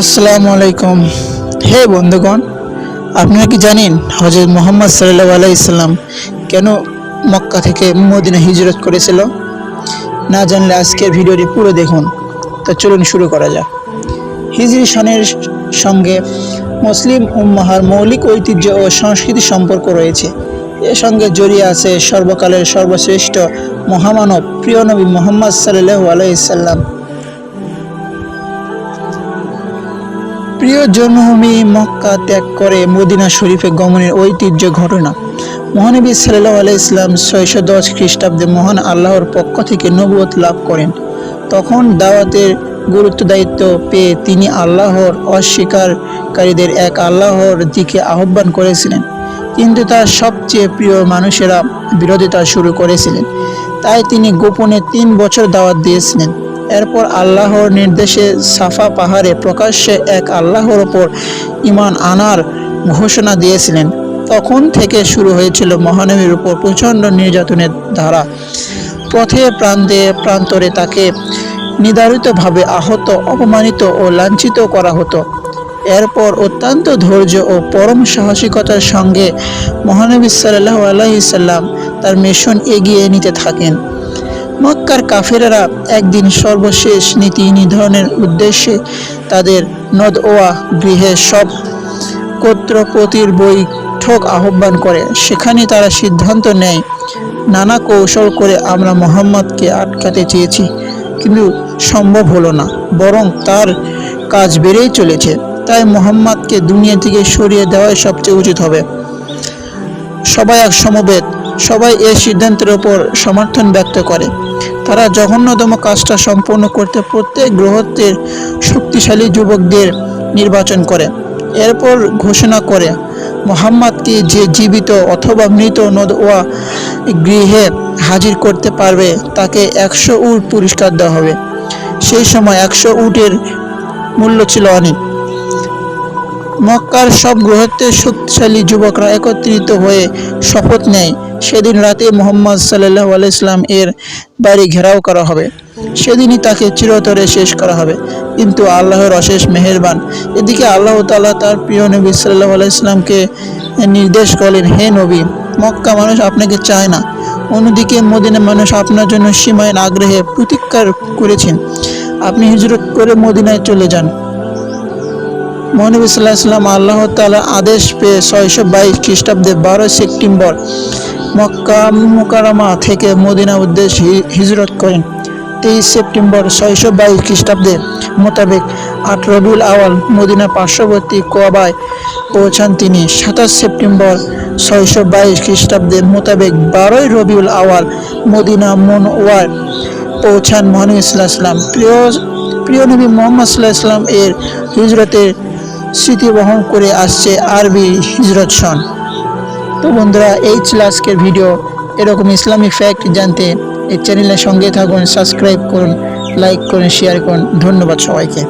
আসসালামু আলাইকুম। হে বন্ধুগণ, আপনারা কি জানেন হজরত মোহাম্মদ সাল্লাহ আলাইসাল্লাম কেন মক্কা থেকে মদিনা হিজরত করেছিল? না জানলে আজকের ভিডিওটি পুরো দেখুন। তো চলুন শুরু করা যাক। হিজরি সনের সঙ্গে মুসলিম উম্মাহার মৌলিক ঐতিহ্য ও সংস্কৃতি সম্পর্ক রয়েছে। এর সঙ্গে জড়িয়ে আছে সর্বকালের সর্বশ্রেষ্ঠ মহামানব প্রিয় নবী মোহাম্মদ সাল্লাহ আলাইসাল্লাম প্রিয় জন্মভূমি মক্কা ত্যাগ করে মদিনা শরীফে গমনের ঐতিহ্য ঘটনা। মহানবী সাল্লাহ আলাইসলাম ছয়শো দশ খ্রিস্টাব্দে মহান আল্লাহর পক্ষ থেকে নবুয়ত লাভ করেন। তখন দাওয়াতের গুরুত্ব দায়িত্ব পেয়ে তিনি আল্লাহর অস্বীকারীদের এক আল্লাহর দিকে আহ্বান করেছিলেন। কিন্তু তার সবচেয়ে প্রিয় মানুষেরা বিরোধিতা শুরু করেছিলেন। তাই তিনি গোপনে তিন বছর দাওয়াত দিয়েছিলেন। এরপর আল্লাহর নির্দেশে সাফা পাহাড়ে প্রকাশ্যে এক আল্লাহর ওপর ইমান আনার ঘোষণা দিয়েছিলেন। তখন থেকে শুরু হয়েছিল মহানবীর উপর প্রচণ্ড নির্যাতনের ধারা। পথে প্রান্তে প্রান্তরে তাকে নির্ধারিতভাবে আহত, অপমানিত ও লাঞ্ছিত করা হতো। এরপর অত্যন্ত ধৈর্য ও পরম সাহসিকতার সঙ্গে মহানবী সাল্লাহ আলাইসাল্লাম তার মিশন এগিয়ে নিতে থাকেন। মক্কার কাফেরেরা একদিন সর্বশেষ নীতি নির্ধারণের উদ্দেশ্যে তাদের নদওয়া গৃহে সব কর্তৃপতির বৈঠক আহ্বান করে। সেখানে তারা সিদ্ধান্ত নেয়, নানা কৌশল করে আমরা মোহাম্মদকে আটকাতে চেয়েছি, কিন্তু সম্ভব হলো না, বরং তার কাজ বেড়েই চলেছে। তাই মোহাম্মদকে দুনিয়া থেকে সরিয়ে দেওয়াই সবচেয়ে উচিত হবে। সবাই এক সমবেত, সবাই এই সিদ্ধান্তের ওপর সমর্থন ব্যক্ত করে। তারা জঘন্যতম কাজটা সম্পন্ন করতে প্রত্যেক গ্রহত্বের শক্তিশালী যুবকদের নির্বাচন করে, এরপর ঘোষণা করে মোহাম্মদকে যে জীবিত অথবা মৃত নদওয়া গৃহে হাজির করতে পারবে, তাকে একশো উট পুরস্কার দেওয়া হবে। সেই সময় একশো উটের মূল্য ছিল অনেক। মক্কার সব গ্রহত্বের শক্তিশালী যুবকরা একত্রিত হয়ে শপথ নেয়। সেদিন রাতে মোহাম্মদ সাল্লাহ আলাইসলাম এর বাড়ি ঘেরাও করা হবে। সেদিনই তাকে চিরতরে শেষ করা হবে। কিন্তু আল্লাহর অশেষ মেহেরবান। এদিকে আল্লাহ তাআলা তার প্রিয় নবী সাল্লাহ আলাইসলামকে নির্দেশ করলেন, হে নবী, মক্কা মানুষ আপনাকে চায় না। অন্যদিকে মদিনা মানুষ আপনার জন্য সীমায় আগ্রহে প্রতীক্ষা করেছেন। আপনি হিজরত করে মদিনায় চলে যান। মহানবী সাল্লাহ সাল্লাম আল্লাহ তালা আদেশ পেয়ে ছয়শো বাইশ খ্রিস্টাব্দে বারোই সেপ্টেম্বর মক্কা মুকারামা থেকে মদিনা উদ্দেশ্যে হিজরত করেন। তেইশ সেপ্টেম্বর ছয়শো বাইশ খ্রিস্টাব্দে মোতাবেক আট রবিউল আওয়াল মদিনা পার্শ্ববর্তী কোয়াবায় পৌঁছান তিনি। সাতাশ সেপ্টেম্বর ছয়শো বাইশ খ্রিস্টাব্দের মোতাবেক বারোই রবিউল আওয়াল মদিনা মনোয়ার পৌঁছান মহানবী সাল্লাহ সাল্লাম। প্রিয় প্রিয় নবী মোহাম্মদ সাল্লাহ সাল্লাম এর হিজরতের স্মৃতি বহন করে আসছে আরবি হিজরত সন। তো বন্ধুরা, এই ছিল আজকের ভিডিও। এরকম ইসলামিক ফ্যাক্ট জানতে এই চ্যানেলের সঙ্গে থাকুন সাবস্ক্রাইব করুন লাইক করুন শেয়ার করুন। ধন্যবাদ সবাইকে।